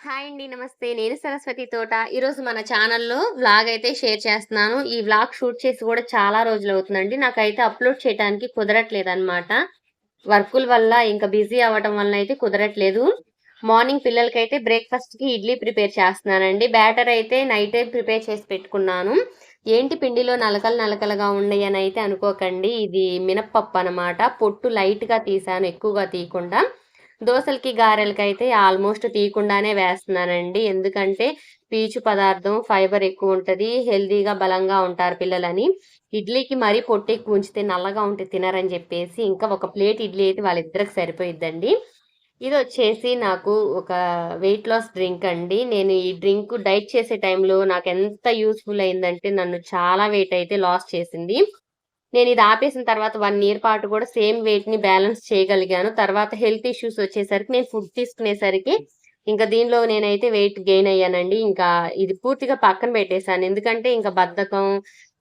Hi అండి నమస్తే. నేను సరస్వతి తోట. ఈరోజు మన ఛానల్లో వ్లాగ్ అయితే షేర్ చేస్తున్నాను. ఈ వ్లాగ్ షూట్ చేసి కూడా చాలా రోజులు అవుతుందండి. నాకైతే అప్లోడ్ చేయడానికి కుదరట్లేదు అనమాట వర్కుల వల్ల ఇంకా బిజీ అవ్వటం వల్ల అయితే కుదరట్లేదు. మార్నింగ్ పిల్లలకైతే బ్రేక్ఫాస్ట్కి ఇడ్లీ ప్రిపేర్ చేస్తున్నానండి. బ్యాటర్ అయితే నైటే ప్రిపేర్ చేసి పెట్టుకున్నాను. ఏంటి పిండిలో నలకలు నలకలుగా ఉన్నాయి అని అయితే అనుకోకండి. ఇది మినప్పప్పు అనమాట పొట్టు లైట్గా తీసాను ఎక్కువగా తీయకుండా. దోసలకి గారెలకి అయితే ఆల్మోస్ట్ తీయకుండానే వేస్తున్నానండి. ఎందుకంటే పీచు పదార్థం ఫైబర్ ఎక్కువ ఉంటుంది హెల్దీగా బలంగా ఉంటారు పిల్లలని. ఇడ్లీకి మరీ పొట్టు ఎక్కువ ఉంచితే నల్లగా ఉంటే తినరని చెప్పేసి ఇంకా ఒక ప్లేట్ ఇడ్లీ అయితే వాళ్ళిద్దరికి సరిపోయిద్దండి. ఇది వచ్చేసి నాకు ఒక వెయిట్ లాస్ డ్రింక్ అండి. నేను ఈ డ్రింక్ డైట్ చేసే టైంలో నాకు ఎంత యూస్ఫుల్ అయిందంటే నన్ను చాలా వెయిట్ అయితే లాస్ చేసింది. నేను ఇది ఆపేసిన తర్వాత వన్ ఇయర్ పాటు కూడా సేమ్ వెయిట్ని బ్యాలెన్స్ చేయగలిగాను. తర్వాత హెల్త్ ఇష్యూస్ వచ్చేసరికి నేను ఫుడ్ తీసుకునేసరికి ఇంకా దీనిలో నేనైతే వెయిట్ గెయిన్ అయ్యానండి. ఇంకా ఇది పూర్తిగా పక్కన పెట్టేశాను. ఎందుకంటే ఇంకా బద్ధకం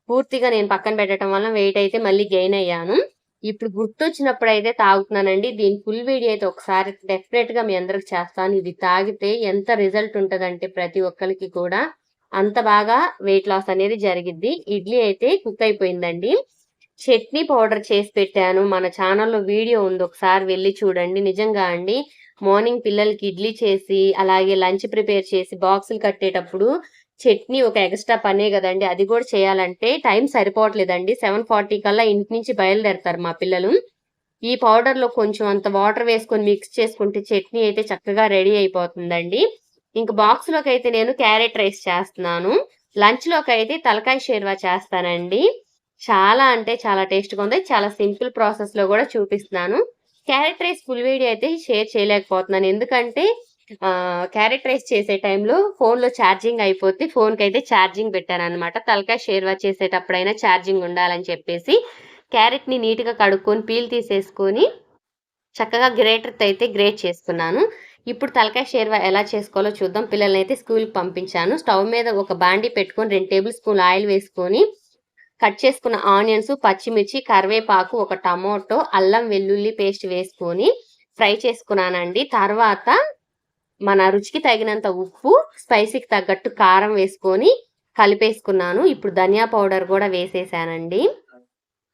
పూర్తిగా నేను పక్కన పెట్టడం వల్ల వెయిట్ అయితే మళ్ళీ గెయిన్ అయ్యాను. ఇప్పుడు గుర్తొచ్చినప్పుడు అయితే తాగుతున్నానండి. దీని ఫుల్ వీడియో అయితే ఒకసారి డెఫినెట్గా మీ అందరికి చేస్తాను. ఇది తాగితే ఎంత రిజల్ట్ ఉంటదంటే ప్రతి ఒక్కరికి కూడా అంత బాగా వెయిట్ లాస్ అనేది జరిగిద్ది. ఇడ్లీ అయితే కుక్ అయిపోయిందండి. చట్నీ పౌడర్ చేసి పెట్టాను. మన ఛానల్లో వీడియో ఉంది. ఒకసారి వెళ్ళి చూడండి. నిజంగా అండి మార్నింగ్ పిల్లలకి ఇడ్లీ చేసి అలాగే లంచ్ ప్రిపేర్ చేసి బాక్సులు కట్టేటప్పుడు చట్నీ ఒక ఎక్స్ట్రా పనే కదండి. అది కూడా చేయాలంటే టైం సరిపోవట్లేదండి. సెవెన్ ఫార్టీ కల్లా ఇంటి నుంచి బయలుదేరతారు మా పిల్లలు. ఈ పౌడర్లో కొంచెం అంత వాటర్ వేసుకొని మిక్స్ చేసుకుంటే చట్నీ అయితే చక్కగా రెడీ అయిపోతుందండి. ఇంక బాక్స్లోకి అయితే నేను క్యారెట్ రైస్ చేస్తున్నాను. లంచ్లోకి అయితే తలకాయ షేర్వా చేస్తానండి. చాలా అంటే చాలా టేస్ట్గా ఉంది. చాలా సింపుల్ ప్రాసెస్లో కూడా చూపిస్తున్నాను. క్యారెట్ రైస్ ఫుల్ వీడియో అయితే షేర్ చేయలేకపోతున్నాను. ఎందుకంటే క్యారెట్ రైస్ చేసే టైంలో ఫోన్లో ఛార్జింగ్ అయిపోతే ఫోన్కి అయితే ఛార్జింగ్ పెట్టాను అనమాట తలకాయ షేర్వా చేసేటప్పుడైనా ఛార్జింగ్ ఉండాలని చెప్పేసి క్యారెట్ని నీట్గా కడుక్కొని పీల్ తీసేసుకొని చక్కగా గ్రేటర్తో అయితే గ్రేట్ చేసుకున్నాను. ఇప్పుడు తలకాయ షేర్వా ఎలా చేసుకోవాలో చూద్దాం. పిల్లల్ని అయితే స్కూల్కి పంపించాను. స్టవ్ మీద ఒక బాండీ పెట్టుకొని రెండు టేబుల్ స్పూన్ ఆయిల్ వేసుకొని కట్ చేసుకున్న ఆనియన్స్ పచ్చిమిర్చి కరివేపాకు ఒక టమోటో అల్లం వెల్లుల్లి పేస్ట్ వేసుకొని ఫ్రై చేసుకున్నానండి. తర్వాత మన రుచికి తగినంత ఉప్పు స్పైసీకి తగ్గట్టు కారం వేసుకొని కలిపేసుకున్నాను. ఇప్పుడు ధనియా పౌడర్ కూడా వేసేసానండి.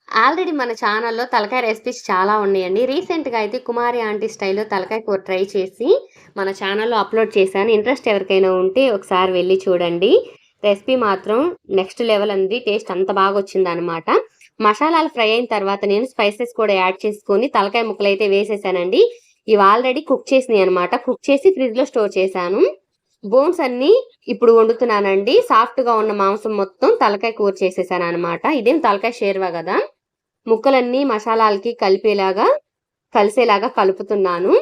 ఆల్రెడీ మన ఛానల్లో తలకాయ రెసిపీస్ చాలా ఉన్నాయండి. రీసెంట్గా అయితే కుమారి ఆంటీ స్టైల్లో తలకాయ కూర ట్రై చేసి మన ఛానల్లో అప్లోడ్ చేశాను. ఇంట్రెస్ట్ ఎవరికైనా ఉంటే ఒకసారి వెళ్ళి చూడండి. రెసిపీ మాత్రం నెక్స్ట్ లెవెల్ అంది. టేస్ట్ అంత బాగా వచ్చింది అనమాట మసాలాలు ఫ్రై అయిన తర్వాత నేను స్పైసెస్ కూడా యాడ్ చేసుకొని తలకాయ ముక్కలు అయితే వేసేసానండి. ఇవి ఆల్రెడీ కుక్ చేసినాయి అనమాట కుక్ చేసి ఫ్రిడ్జ్లో స్టోర్ చేశాను. బోన్స్ అన్ని ఇప్పుడు వండుతున్నానండి. సాఫ్ట్గా ఉన్న మాంసం మొత్తం తలకాయ కూర చేసేసాను అనమాట ఇదేం తలకాయ షేర్వా కదా? ముక్కలన్నీ మసాలాలకి కలిపేలాగా కలిసేలాగా కలుపుతున్నాను.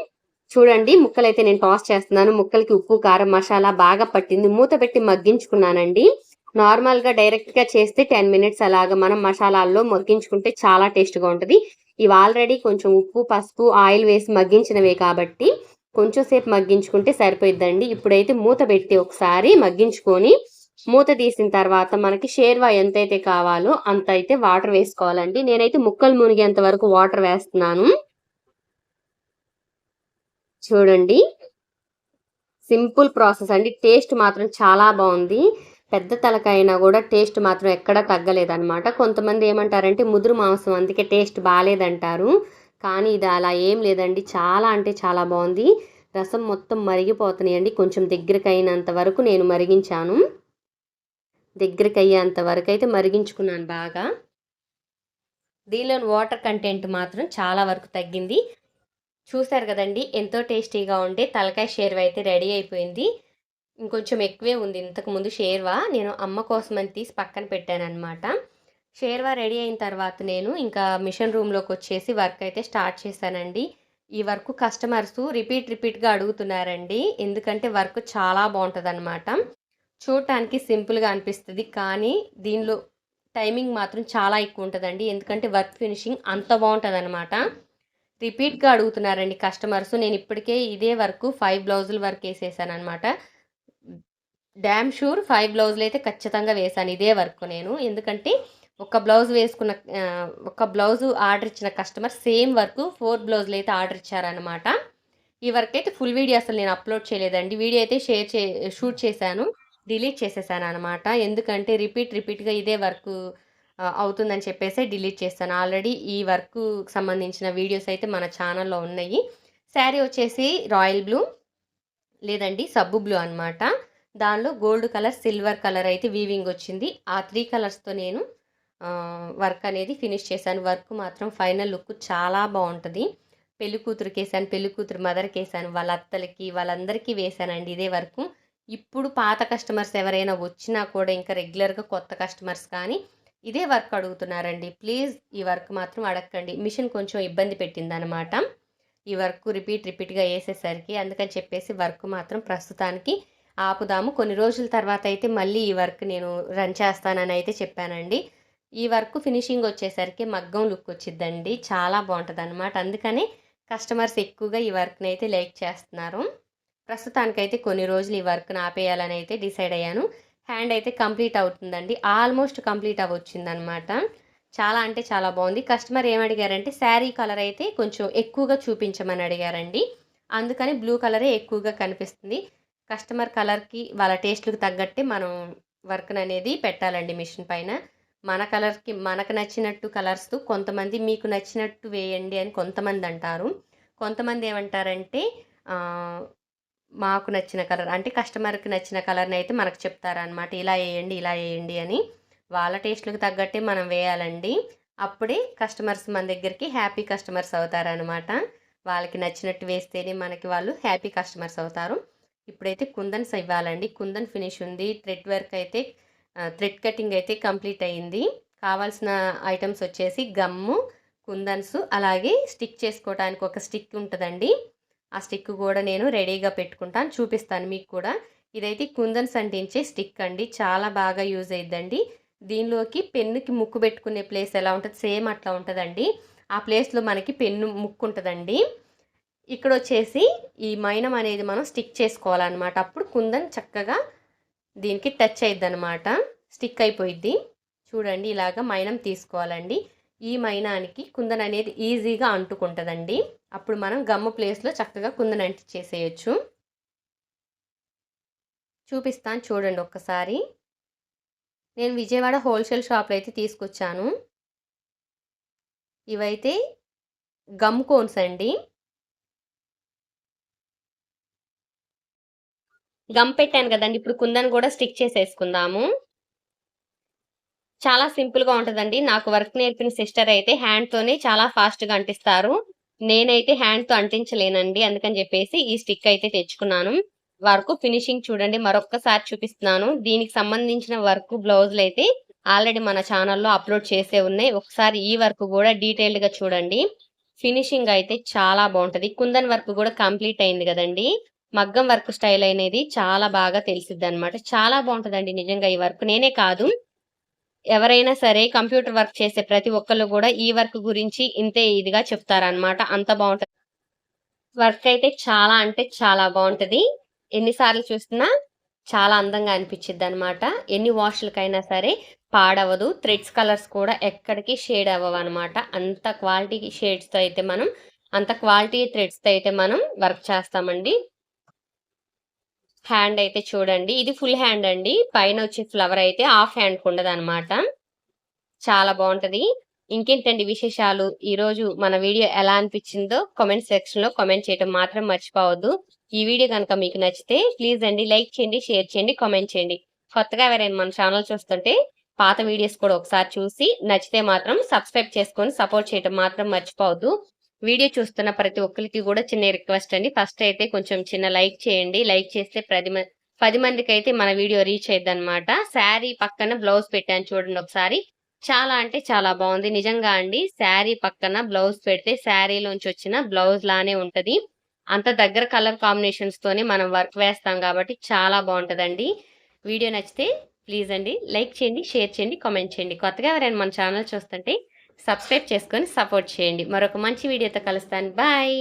చూడండి ముక్కలైతే నేను టాస్ చేస్తున్నాను. ముక్కలకి ఉప్పు కారం మసాలా బాగా పట్టింది. మూత పెట్టి మగ్గించుకున్నానండి. నార్మల్గా డైరెక్ట్గా చేస్తే టెన్ మినిట్స్ అలాగా మనం మసాలాల్లో మగ్గించుకుంటే చాలా టేస్ట్గా ఉంటుంది. ఇవి ఆల్రెడీ కొంచెం ఉప్పు పసుపు ఆయిల్ వేసి మగ్గించినవే కాబట్టి కొంచెం సేపు మగ్గించుకుంటే సరిపోయిద్దండి. ఇప్పుడైతే మూత పెట్టి ఒకసారి మగ్గించుకొని మూత తీసిన తర్వాత మనకి షేర్వా ఎంతైతే కావాలో అంత అయితే వాటర్ వేసుకోవాలండి. నేనైతే ముక్కలు మునిగేంత వరకు వాటర్ వేస్తున్నాను. చూడండి. సింపుల్ ప్రాసెస్ అండి. టేస్ట్ మాత్రం చాలా బాగుంది. పెద్ద తలకైనా కూడా టేస్ట్ మాత్రం ఎక్కడా తగ్గలేదన్నమాట. కొంతమంది ఏమంటారంటే ముదురు మాంసం అందుకే టేస్ట్ బాగాలేదంటారు కానీ ఇది అలా ఏం లేదండి. చాలా అంటే చాలా బాగుంది. రసం మొత్తం మరిగిపోతున్నాయండి. కొంచెం దగ్గరికి అయినంత వరకు నేను మరిగించాను. దగ్గరికి అయ్యేంత వరకు అయితే మరిగించుకున్నాను బాగా. దీనిలోని వాటర్ కంటెంట్ మాత్రం చాలా వరకు తగ్గింది. చూసారు కదండి ఎంతో టేస్టీగా ఉండే తలకాయ షేర్వా అయితే రెడీ అయిపోయింది. ఇంకొంచెం ఎక్కువే ఉంది ఇంతకుముందు షేర్వా. నేను అమ్మ కోసం అని తీసి పక్కన పెట్టాను అనమాట షేర్వా రెడీ అయిన తర్వాత నేను ఇంకా మిషన్ రూమ్లోకి వచ్చేసి వర్క్ అయితే స్టార్ట్ చేశానండి. ఈ వర్క్ కస్టమర్స్ రిపీట్ రిపీట్గా అడుగుతున్నారండి. ఎందుకంటే వర్క్ చాలా బాగుంటుందన్నమాట. చూడటానికి సింపుల్గా అనిపిస్తుంది కానీ దీనిలో టైమింగ్ మాత్రం చాలా ఎక్కువ ఉంటుందండి. ఎందుకంటే వర్క్ ఫినిషింగ్ అంత బాగుంటుంది అనమాట రిపీట్గా అడుగుతున్నారండి కస్టమర్స్. నేను ఇప్పటికే ఇదే వర్క్ ఫైవ్ బ్లౌజుల వర్క్ వేసేసాను అనమాట డ్యామ్ షూర్ ఫైవ్ బ్లౌజులు అయితే ఖచ్చితంగా వేసాను ఇదే వర్క్ నేను. ఎందుకంటే ఒక బ్లౌజ్ వేసుకున్న ఒక బ్లౌజు ఆర్డర్ ఇచ్చిన కస్టమర్ సేమ్ వర్క్ ఫోర్ బ్లౌజులు అయితే ఆర్డర్ ఇచ్చారనమాట ఈ వర్క్ అయితే ఫుల్ వీడియో అసలు నేను అప్లోడ్ చేయలేదండి. వీడియో అయితే షేర్ చే షూట్ చేశాను డిలీట్ చేసేసాను అనమాట ఎందుకంటే రిపీట్ రిపీట్గా ఇదే వర్క్ అవుతుందని చెప్పేసి డిలీట్ చేస్తాను. ఆల్రెడీ ఈ వర్క్ సంబంధించిన వీడియోస్ అయితే మన ఛానల్లో ఉన్నాయి. శారీ వచ్చేసి రాయల్ బ్లూ లేదండి సబ్బు బ్లూ అనమాట దానిలో గోల్డ్ కలర్ సిల్వర్ కలర్ అయితే వీవింగ్ వచ్చింది. ఆ త్రీ కలర్స్తో నేను వర్క్ అనేది ఫినిష్ చేశాను. వర్క్ మాత్రం ఫైనల్ లుక్ చాలా బాగుంటుంది. పెళ్ళి కూతురుకి వేసాను పెళ్ళి కూతురు మదర్కి వేసాను వాళ్ళ అత్తలకి వాళ్ళందరికీ వేసానండి ఇదే వర్క్. ఇప్పుడు పాత కస్టమర్స్ ఎవరైనా వచ్చినా కూడా ఇంకా రెగ్యులర్గా కొత్త కస్టమర్స్ కానీ ఇదే వర్క్ అడుగుతున్నారండి. ప్లీజ్ ఈ వర్క్ మాత్రం అడగండి మిషన్ కొంచెం ఇబ్బంది పెట్టిందనమాట ఈ వర్క్ రిపీట్ రిపీట్గా వేసేసరికి అందుకని చెప్పేసి వర్క్ మాత్రం ప్రస్తుతానికి ఆపుదాము. కొన్ని రోజుల తర్వాత అయితే మళ్ళీ ఈ వర్క్ నేను రన్ చేస్తానని అయితే చెప్పానండి. ఈ వర్క్ ఫినిషింగ్ వచ్చేసరికి మగ్గం లుక్ వచ్చిద్దండి. చాలా బాగుంటుంది అనమాట అందుకనే కస్టమర్స్ ఎక్కువగా ఈ వర్క్ని అయితే లైక్ చేస్తున్నారు. ప్రస్తుతానికైతే కొన్ని రోజులు ఈ వర్క్ని ఆపేయాలని అయితే డిసైడ్ అయ్యాను. హ్యాండ్ అయితే కంప్లీట్ అవుతుందండి. ఆల్మోస్ట్ కంప్లీట్ అవ్వచ్చిందనమాట చాలా అంటే చాలా బాగుంది. కస్టమర్ ఏమడిగారంటే శారీ కలర్ అయితే కొంచెం ఎక్కువగా చూపించమని అడిగారండి. అందుకని బ్లూ కలరే ఎక్కువగా కనిపిస్తుంది. కస్టమర్ కలర్కి వాళ్ళ టేస్ట్లకు తగ్గట్టే మనం వర్క్ అనేది పెట్టాలండి మిషన్ పైన. మన కలర్కి మనకు నచ్చినట్టు కలర్స్ కొంతమంది మీకు నచ్చినట్టు వేయండి అని కొంతమంది అంటారు. కొంతమంది ఏమంటారంటే మాకు నచ్చిన కలర్ అంటే కస్టమర్కి నచ్చిన కలర్ని అయితే మనకు చెప్తారనమాట ఇలా వేయండి ఇలా వేయండి అని. వాళ్ళ టేస్ట్లకు తగ్గట్టే మనం వేయాలండి. అప్పుడే కస్టమర్స్ మన దగ్గరికి హ్యాపీ కస్టమర్స్ అవుతారనమాట వాళ్ళకి నచ్చినట్టు వేస్తేనే మనకి వాళ్ళు హ్యాపీ కస్టమర్స్ అవుతారు. ఇప్పుడైతే కుందన్స్ ఇవ్వాలండి. కుందన్ ఫినిష్ ఉంది. థ్రెడ్ వర్క్ అయితే థ్రెడ్ కటింగ్ అయితే కంప్లీట్ అయ్యింది కావాల్సిన ఐటమ్స్ వచ్చేసి గమ్ము కుందన్స్ అలాగే స్టిక్ చేసుకోవడానికి ఒక స్టిక్ ఉంటుందండి. ఆ స్టిక్ కూడా నేను రెడీగా పెట్టుకుంటాను చూపిస్తాను మీకు కూడా. ఇదైతే కుందన్స్ అంటించే స్టిక్ అండి చాలా బాగా యూజ్ అయిద్దండి. దీనిలోకి పెన్నుకి ముక్కు పెట్టుకునే ప్లేస్ ఎలా ఉంటుంది సేమ్ అట్లా ఉంటుందండి. ఆ ప్లేస్లో మనకి పెన్ను ముక్కు ఉంటుందండి. ఇక్కడ వచ్చేసి ఈ మైనం అనేది మనం స్టిక్ చేసుకోవాలన్నమాట. అప్పుడు కుందన్ చక్కగా దీనికి టచ్ అయ్యిద్ది అనమాట స్టిక్ అయిపోయిద్ది. చూడండి ఇలాగ మైనం తీసుకోవాలండి. ఈ మైనానికి కుందన్ అనేది ఈజీగా అంటుకుంటుందండి. అప్పుడు మనం గమ్ము ప్లేస్లో చక్కగా కుందన్ అంటించేసేయచ్చు చూపిస్తాను చూడండి ఒక్కసారి. నేను విజయవాడ హోల్సేల్ షాప్లో అయితే తీసుకొచ్చాను. ఇవైతే గమ్ కోన్స్ అండి. గమ్ పెట్టాను కదండి. ఇప్పుడు కుందన్ కూడా స్టిక్ చేసేసుకుందాము. చాలా సింపుల్గా ఉంటుందండి. నాకు వర్క్ నేర్పిన సిస్టర్ అయితే హ్యాండ్తోనే చాలా ఫాస్ట్గా అంటిస్తారు. నేనైతే హ్యాండ్తో అంటించలేనండి. అందుకని చెప్పేసి ఈ స్టిక్ అయితే తెచ్చుకున్నాను. వర్క్ ఫినిషింగ్ చూడండి. మరొక్కసారి చూపిస్తున్నాను. దీనికి సంబంధించిన వర్క్ బ్లౌజులు అయితే ఆల్రెడీ మన ఛానల్లో అప్లోడ్ చేసే ఉన్నాయి. ఒకసారి ఈ వర్క్ కూడా డీటెయిల్డ్గా చూడండి. ఫినిషింగ్ అయితే చాలా బాగుంటుంది. కుందన్ వర్క్ కూడా కంప్లీట్ అయింది కదండి. మగ్గం వర్క్ స్టైల్ అనేది చాలా బాగా తెలిసిద్ది అనమాట చాలా బాగుంటుందండి నిజంగా ఈ వర్క్. నేనే కాదు. ఎవరైనా సరే కంప్యూటర్ వర్క్ చేసే ప్రతి ఒక్కళ్ళు కూడా ఈ వర్క్ గురించి ఇంతే ఇదిగా చెప్తారనమాట అంత బాగుంటుంది. వర్క్ అయితే చాలా అంటే చాలా బాగుంటుంది. ఎన్నిసార్లు చూసినా చాలా అందంగా అనిపించింది అనమాట ఎన్ని వాష్లకైనా సరే పాడవదు. థ్రెడ్స్ కలర్స్ కూడా ఎక్కడికి షేడ్ అవ్వవు అనమాట అంత క్వాలిటీ షేడ్స్తో అయితే మనం అంత క్వాలిటీ థ్రెడ్స్తో అయితే మనం వర్క్ చేస్తామండి. హ్యాండ్ అయితే చూడండి. ఇది ఫుల్ హ్యాండ్ అండి. పైన వచ్చే ఫ్లవర్ అయితే హాఫ్ హ్యాండ్ ఉండదు చాలా బాగుంటుంది. ఇంకేంటండి విశేషాలు? ఈరోజు మన వీడియో ఎలా అనిపించిందో కామెంట్ సెక్షన్లో కామెంట్ చేయడం మాత్రం మర్చిపోవద్దు. ఈ వీడియో కనుక మీకు నచ్చితే ప్లీజ్ అండి లైక్ చేయండి షేర్ చేయండి కామెంట్ చేయండి. కొత్తగా ఎవరైనా మన ఛానల్ చూస్తుంటే పాత వీడియోస్ కూడా ఒకసారి చూసి నచ్చితే మాత్రం సబ్స్క్రైబ్ చేసుకొని సపోర్ట్ చేయడం మాత్రం మర్చిపోవద్దు. వీడియో చూస్తున్న ప్రతి ఒక్కరికి కూడా చిన్న రిక్వెస్ట్ అండి. ఫస్ట్ అయితే కొంచెం చిన్న లైక్ చేయండి. లైక్ చేస్తే ప్రతి పది మందికి అయితే మన వీడియో రీచ్ అయ్యింది అనమాట శారీ పక్కన బ్లౌజ్ పెట్టాను చూడండి ఒకసారి. చాలా అంటే చాలా బాగుంది. నిజంగా అండి శారీ పక్కన బ్లౌజ్ పెడితే శారీలోంచి వచ్చిన బ్లౌజ్ లానే ఉంటది. అంత దగ్గర కలర్ కాంబినేషన్స్ తోనే మనం వర్క్ వేస్తాం కాబట్టి చాలా బాగుంటుందండి. వీడియో నచ్చితే ప్లీజ్ అండి లైక్ చేయండి షేర్ చేయండి కామెంట్ చేయండి. కొత్తగా ఎవరైనా మన ఛానల్ చూస్తుంటే సబ్స్క్రైబ్ చేసుకొని సపోర్ట్ చేయండి. మరొక మంచి వీడియోతో కలుస్తాను. బాయ్.